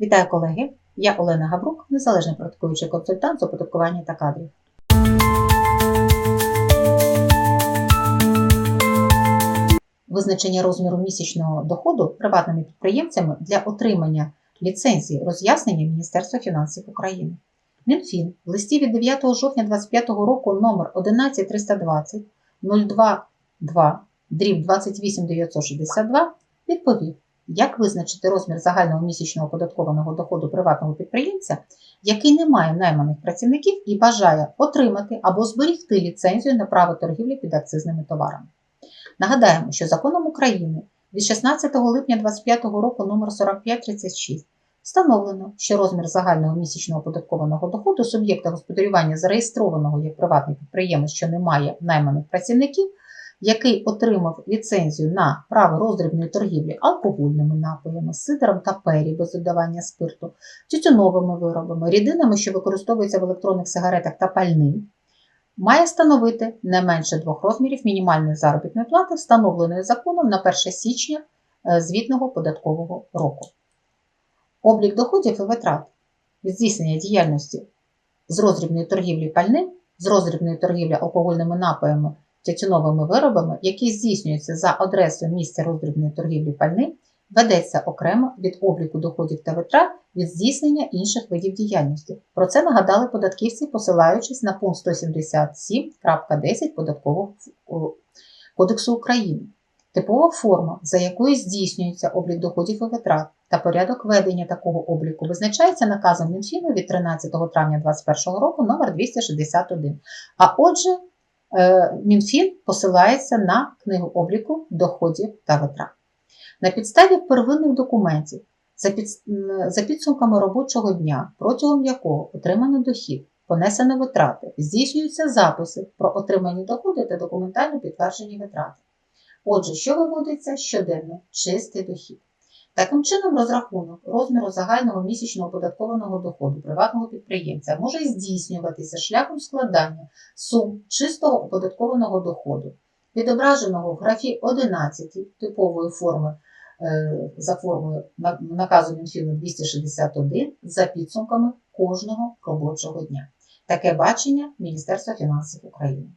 Вітаю колеги! Я Олена Габрук, незалежний практикуючий консультант з оподаткування та кадрів. Визначення розміру місячного доходу приватними підприємцями для отримання ліцензії роз'яснення Міністерства фінансів України. Мінфін в листі від 9 жовтня 2025 року номер 11320 022 дріб 28962 відповів, як визначити розмір загального місячного оподаткованого доходу приватного підприємця, який не має найманих працівників і бажає отримати або зберігти ліцензію на право торгівлі під акцизними товарами. Нагадаємо, що законом України від 16 липня 2025 року номер 4536 встановлено, що розмір загального місячного оподаткованого доходу суб'єкта господарювання зареєстрованого як приватний підприємець, що не має найманих працівників, який отримав ліцензію на право роздрібної торгівлі алкогольними напоями, сидором та пері без додавання спирту, тютюновими виробами, рідинами, що використовуються в електронних сигаретах та пальним, має становити не менше двох розмірів мінімальної заробітної плати, встановленої законом на 1 січня е, звітного податкового року. Облік доходів і витрат від здійснення діяльності з роздрібної торгівлі пальним, з роздрібної торгівлі алкогольними напоями, тютюновими виробами, які здійснюються за адресою місця роздрібної торгівлі пальним, ведеться окремо від обліку доходів та витрат від здійснення інших видів діяльності. Про це нагадали податківці, посилаючись на пункт 177.10 Податкового кодексу України. Типова форма, за якою здійснюється облік доходів і витрат та порядок ведення такого обліку, визначається наказом Мінфіну від 13 травня 2021 року номер 261. А отже, Мінфін посилається на книгу обліку доходів та витрат. На підставі первинних документів за, за підсумками робочого дня, протягом якого отримано дохід, понесено витрати, здійснюються записи про отримані доходи та документально підтверджені витрати. Отже, що виводиться щоденно чистий дохід. Таким чином, розрахунок розміру загального місячного оподаткованого доходу приватного підприємця може здійснюватися шляхом складання сум чистого оподаткованого доходу, відображеного в графі 11 типової форми е, за формою наказу Мінфіну 261 за підсумками кожного робочого дня. Таке бачення Міністерства фінансів України.